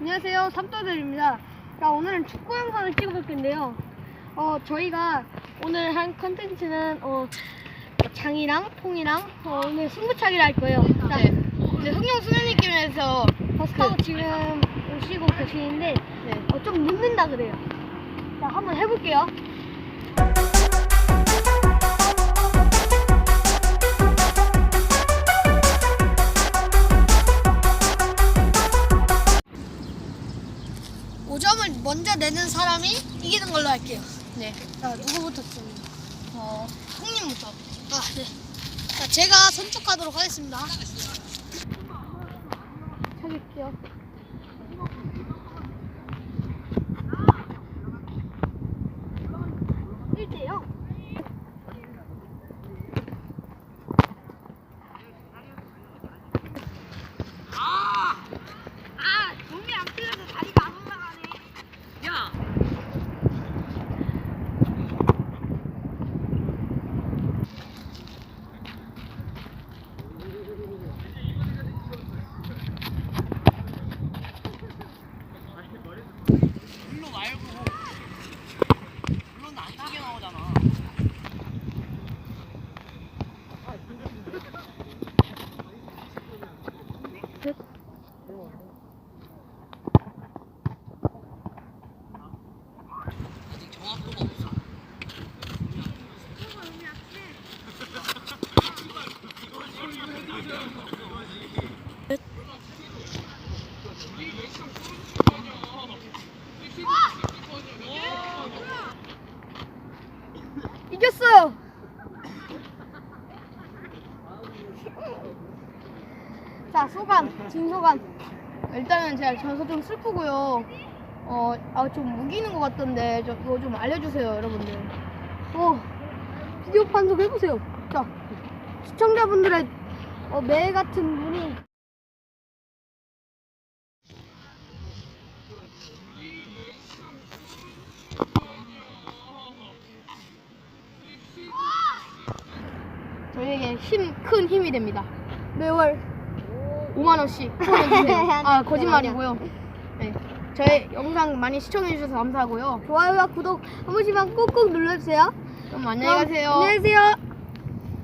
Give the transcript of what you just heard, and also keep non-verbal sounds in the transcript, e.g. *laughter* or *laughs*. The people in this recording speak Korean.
안녕하세요. 삼도들입니다. 자 오늘은 축구 영상을 찍어볼 건데요. 어 저희가 오늘 한 컨텐츠는 어 장이랑 통이랑 어, 오늘 승부차기를 할 거예요. 자, 네. 이제 흥룡 수녀님께서 버스타고 그- 지금 오시고 계시는데 네. 어, 좀 늦는다 그래요. 자 한번 해볼게요 오점을 먼저 내는 사람이 이기는 걸로 할게요. 네. 자, 누구부터 쓰니? 어, 흥님부터. 아, 네. 자, 제가 선축하도록 하겠습니다. 찾을게요. 일대요 아, 몸이 안 풀려서 다리가 안 올라가네. 야. 일로 말고 물론 안 크게 나오잖아. 없어. 이겼어 요. 자, 소감, 진 소감. 일단은 제가 저서 좀 슬프고요. 어, 아, 좀 우기는 것 같던데, 저, 이거 좀 알려주세요, 여러분들. 어, 비디오 판독 해보세요. 자, 시청자분들의 어, 매 같은 분이 저희에게 힘, 큰 힘이 됩니다. 매월 5만 원씩 후원해주세요. *laughs* 아, 거짓말이고요. 네. 저희 영상 많이 시청해주셔서 감사하고요. 좋아요와 구독 한 번씩만 꾹꾹 눌러주세요. 그럼 안녕히 가세요. 안녕히 계세요.